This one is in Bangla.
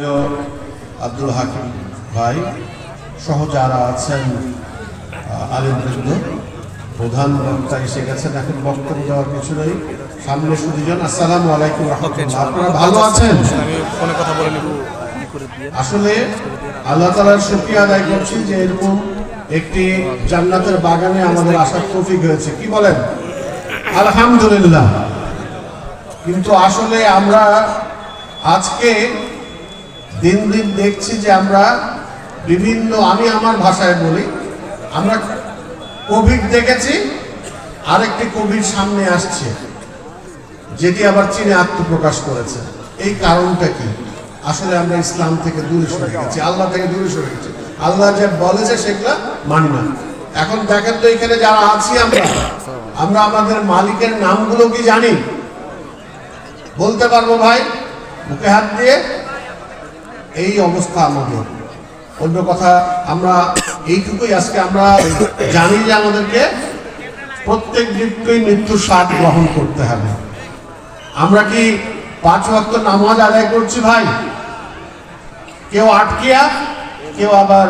আব্দুল হাকিম ভাই সহ যারা আছেন আলিমবৃন্দ প্রধান বক্তা এসে গেছেন। এখন বক্তব্য দেওয়ার কিছু নেই সামনে সুদীজন আসসালাম আলাইকুম রহমতুল্লাহ। আপনারা ভালো আছেন? আমি ফোনে কথা বলে নিব আসলে আল্লাহ তালার শুক্রিয়া আদায় করছি যে এরকম একটি জান্নাতের বাগানে আমাদের আসার তৌফিক হয়েছে। কি বলেন? আলহামদুলিল্লাহ। কিন্তু আসলে আমরা আজকে দিন দিন দেখছি যে আমরা বিভিন্ন, আমি আমার ভাষায় বলি, আমরা কোভিড দেখেছি, আরেকটি কোভিড সামনে আসছে, যেটি আবার চীনে আত্মপ্রকাশ করেছে। এই কারণটা কি? আসলে আমরা ইসলাম থেকে দূরে সরে গেছি, আল্লাহ থেকে দূরে সরে গেছি। আল্লাহ যে বলেছে সেগুলা মানি না। এখন দেখেন তো এখানে যারা আছি আমরা আমরা আমাদের মালিকের নামগুলো কি জানি? বলতে পারব ভাই? মুখে হাত দিয়ে? এই অবস্থা আমাদের। অন্য কথা, আমরা এইটুকুই আজকে আমরা জানি যে আমাদেরকে প্রত্যেক দিনকেই মৃত্যুর স্বাদ গ্রহণ করতে হবে। আমরা কি পাঁচ ভক্ত নামাজ আদায় করছি ভাই? কেউ আটকিয়া, কেউ আবার